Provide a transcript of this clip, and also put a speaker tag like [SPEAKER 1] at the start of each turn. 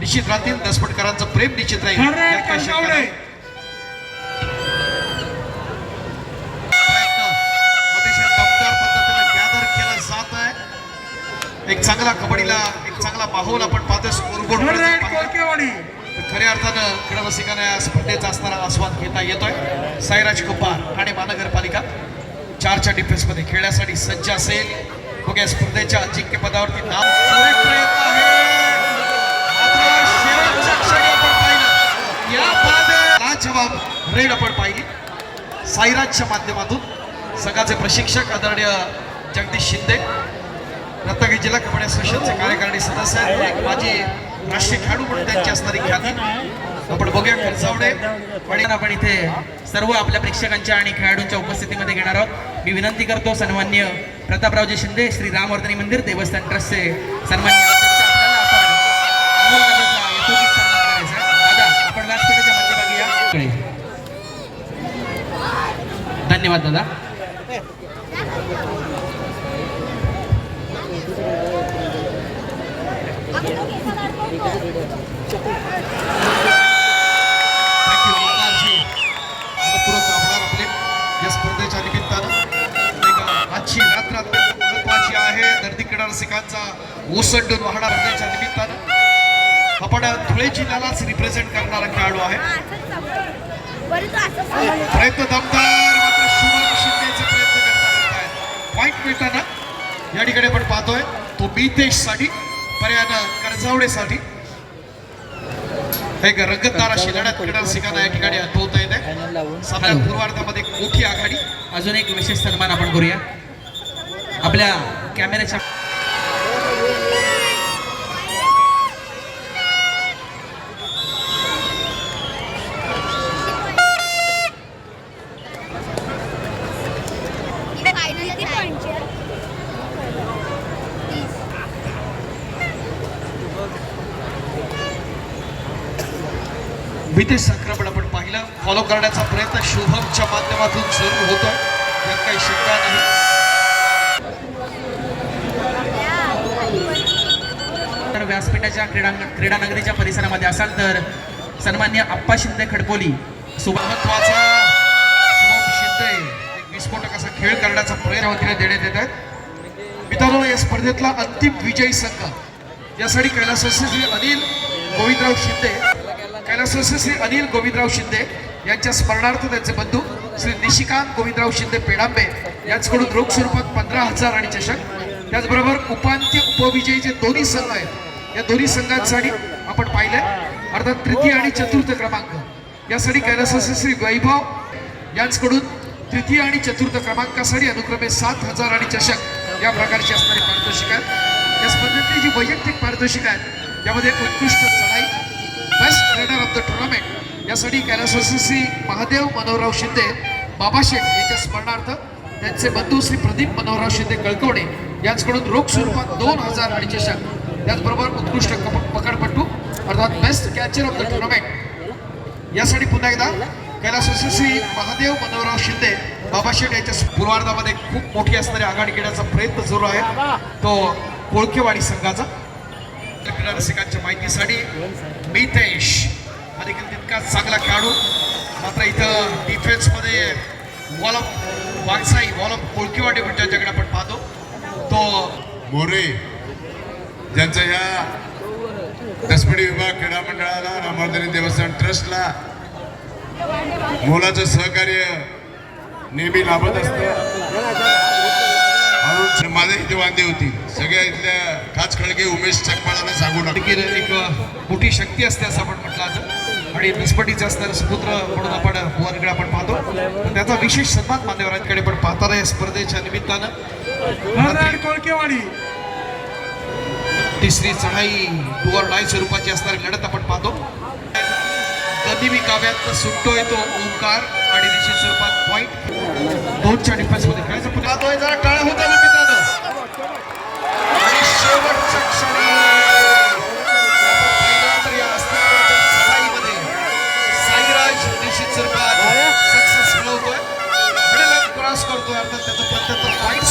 [SPEAKER 1] निश्चित राहतील. दसपटकरांचं प्रेम निश्चित राहील. एक चांगला कबड्डीला एक चांगला माहोल आपण पाहतोय. खऱ्या अर्थानं क्रीडारसिकांना या स्पर्धेचा असणारा आस्वाद घेता येतोय. साईराज कुपार ठाणे महानगरपालिका चारच्या डिफेन्समध्ये खेळण्यासाठी सज्ज असेल. बघा या स्पर्धेच्या अजिंक्य पदावरती नाव लाजवाब रेड आपण पाहिली. साईराजच्या माध्यमातून संघाचे प्रशिक्षक आदरणीय जगदीश शिंदे रत्नागिरी जिल्हा कबड्डी असोसिएशनचे कार्यकारिणी सदस्य आहेत. माजी राष्ट्रीय खेळाडू म्हणून त्यांची असणारी ख्याती. आपण बघूया खर्चावडे
[SPEAKER 2] आणि आपण इथे सर्व आपल्या प्रेक्षकांच्या आणि खेळाडूंच्या उपस्थितीमध्ये घेणार आहोत. मी विनंती करतो सन्मान्य प्रतापरावजी शिंदे श्री रामवर्धनी मंदिर देवस्थान ट्रस्टचे सन्मान्य धन्यवाद दादा.
[SPEAKER 1] थँक्यू ओंकारजी मनपूर्वक आभार आपले. या स्पर्धेच्या निमित्तानं एक आजची महत्वाची आहे. ओसंडून वाहणार स्पर्धेच्या निमित्तानं आपण धुळे जिल्ह्यालाच रिप्रेझेंट करणारा खेळाडू आहे. प्रयत्न दमदार मिळताना या ठिकाणी आपण पाहतोय तो मितेशसाठी पर्यायानं कर्जावडेसाठी. एक रंगतदार अशी लढत क्रीडा रसिकांना या ठिकाणी अनुभवता येते सामन्यात पूर्वार्धामध्ये एक मोठी आघाडी.
[SPEAKER 2] अजून एक विशेष सन्मान आपण करूया. आपल्या कॅमेऱ्याच्या
[SPEAKER 1] मितेश संक्रमण आपण पाहिलं. फॉलो करण्याचा प्रयत्न शुभमच्या माध्यमातून सुरू होतोय. यात काही शंका नाही.
[SPEAKER 2] तर व्यासपीठाच्या क्रीडा क्रीडानगरीच्या परिसरामध्ये असाल तर सन्मान्य आप्पा शिंदे खडकोली सुभा
[SPEAKER 1] शुभम शिंदे एक विस्फोटक असा खेळ करण्याचा प्रयत्न वतीने देण्यात येत आहेत. मित्रांनो या स्पर्धेतला अंतिम विजयी संघ. यासाठी कैलास अनिल गोविंदराव शिंदे कैलासवासी श्री अनिल गोविंदराव शिंदे यांच्या स्मरणार्थ त्यांचे बंधू श्री निशिकांत गोविंदराव शिंदे पेडांबे यांच्याकडून रोख स्वरूपात पंधरा हजार आणि चषक. त्याचबरोबर उपांत्य उपविजयी जे दोन्ही संघ आहेत या दोन्ही संघांसाठी आपण पाहिलंय. अर्थात तृतीय आणि चतुर्थ क्रमांक. यासाठी कैलासवासी श्री वैभव यांच्याकडून तृतीय आणि चतुर्थ क्रमांकासाठी अनुक्रमे सात हजार आणि चषक या प्रकारची असणारी पारितोषिक आहेत. या स्पर्धेतली जी वैयक्तिक पारितोषिक आहेत यामध्ये उत्कृष्ट चढाई best trader of the tournament यासाठी कैलासवासी महादेव मनोहरराव शिंदे बाबा शेठ यांच्या स्मरणार्थ त्यांचे बंधू श्री प्रदीप मनोहरराव शिंदे कळकवणे यांच्याकडून रोख स्वरूपात दोन हजार आणि चषक त्याचबरोबर उत्कृष्ट पकडपट्टू अर्थात best catcher of the tournament यासाठी पुन्हा एकदा कैलासवासी महादेव मनोहरराव शिंदे बाबा शेठ यांच्या पूर्वार्धामध्ये खूप मोठी असणारी आघाडी घेण्याचा प्रयत्न सुरू आहे. तो कोळकेवाडी संघाचा. रसिकांच्या माहितीसाठी मी ते खेळाडू. मात्र इथं डिफेन्समध्ये वॉलप वागसाई वॉलप कोळकेवाडी ज्याच्याकडे आपण पाहतो तो
[SPEAKER 3] मोरे ज्यांचं ह्या दसपडी विभाग क्रीडा मंडळाला रामवर्धनी देवस्थान ट्रस्टला मोलाचं सहकार्य नेहमी लाभत असतं. माझे इथे वांदे होती. सगळ्या इथल्या खास खळगे उमेश चकमाळाला सांगू नका
[SPEAKER 1] एक मोठी शक्ती असते असं आपण म्हटलं आणि निष्पटीचे असणारे सुपुत्र म्हणून आपण वर्गडे आपण पाहतो. त्याचा विशेष सन्मान मान्यवरांकडे पण पाहताना या स्पर्धेच्या निमित्तानं
[SPEAKER 4] कोळकेवाडी
[SPEAKER 1] तिसरी चढाई टुवर डाय स्वरूपाची असणारी लढत आपण पाहतो. गनिमी काव्यात सुटतोय तो ओंकार आणि निश्चित स्वरूपात पॉईंट दोनच्या डिफेन्समध्ये खेळायचा जरा टाळा होता ना मित्रांनो. आणि क्षणी ಮಾಡ್ತಾ ಇರ್ತಕ್ಕಂಥ